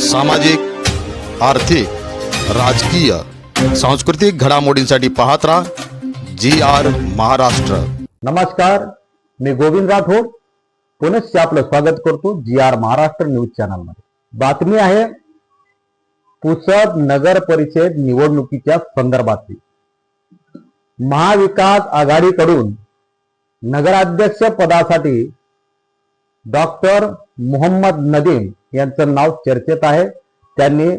सामाजिक, आर्थिक, राजकीय, सांस्कृतिक घडामोडींसाठी पाहत राहा जी आर महाराष्ट्र. नमस्कार, मी गोविंद राठोड. पुनश्च आपलं स्वागत करतो G R Maharashtra news channel मध्ये बातमी आहे, पुसद नगर परिषद निवडणुकीच्या संदर्भातली महाविकास आघाडीकडून नगराध्यक्ष पदासाठी डॉक्टर मोहम्मद नदीम यांचं नाव चर्चेत आहे. त्यांनी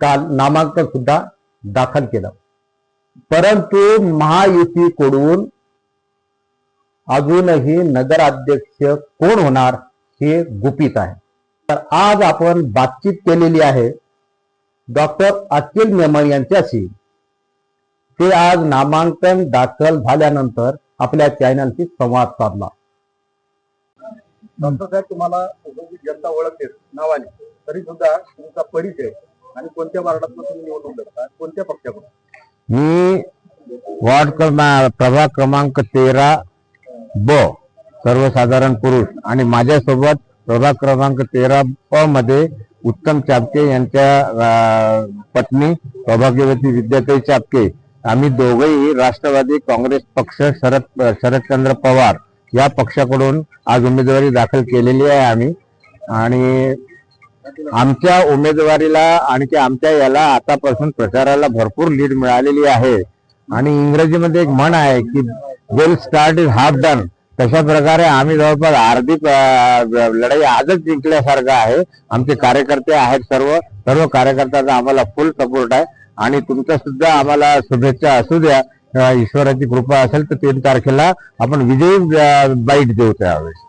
काल नामांकन सुद्धा दाखल केलं. परंतु महायुतीकडून अजूनही नगराध्यक्ष कोण होणार हे गुपित आहे. तर आज आपण बातचीत केलेली आहे डॉक्टर अखिल मेमन यांच्याशी. ते आज नामांकन दाखल झाल्यानंतर आपल्या चॅनलशी संवाद साधला. डॉक्टर साहेब तुम्हाला जनता ओळखते नावाने. तरी सुद्धा तुमचा परिचय आणि कोणत्या वार्डातून तुम्ही निवडून लढता कोणत्या पक्षाकडून? मी वार्ड क्रमांक प्रभाग क्रमांक तेरा ब सर्वसाधारण पुरुष आणि माझ्यासोबत प्रभाग क्रमांक तेरा प मध्ये उत्तम चापके यांच्या पत्नी सौभाग्यवती विद्याताई चापके. आम्ही दोघेही राष्ट्रवादी काँग्रेस पक्ष शरद शरदचंद्र पवार या पक्षाकडून आज उमेदवारी दाखल केलेली आहे आम्ही. आणि आमच्या उमेदवारीला आणखी आमच्या याला आतापासून प्रचाराला भरपूर लीड मिळालेली आहे. आणि इंग्रजीमध्ये एक म्हण आहे की well start is half done तशा प्रकारे आम्ही जवळपास अर्धी लढाई आजच जिंकल्यासारखं आहे. आमचे कार्यकर्ते आहेत सर्व. सर्व कार्यकर्त्यांचा आम्हाला फुल सपोर्ट आहे. आणि तुमचा सुद्धा आम्हाला शुभेच्छा असू द्या. ईश्वराची कृपा असेल तर तीन तारखेला आपण विजयी बाईट देऊ त्यावेळेस.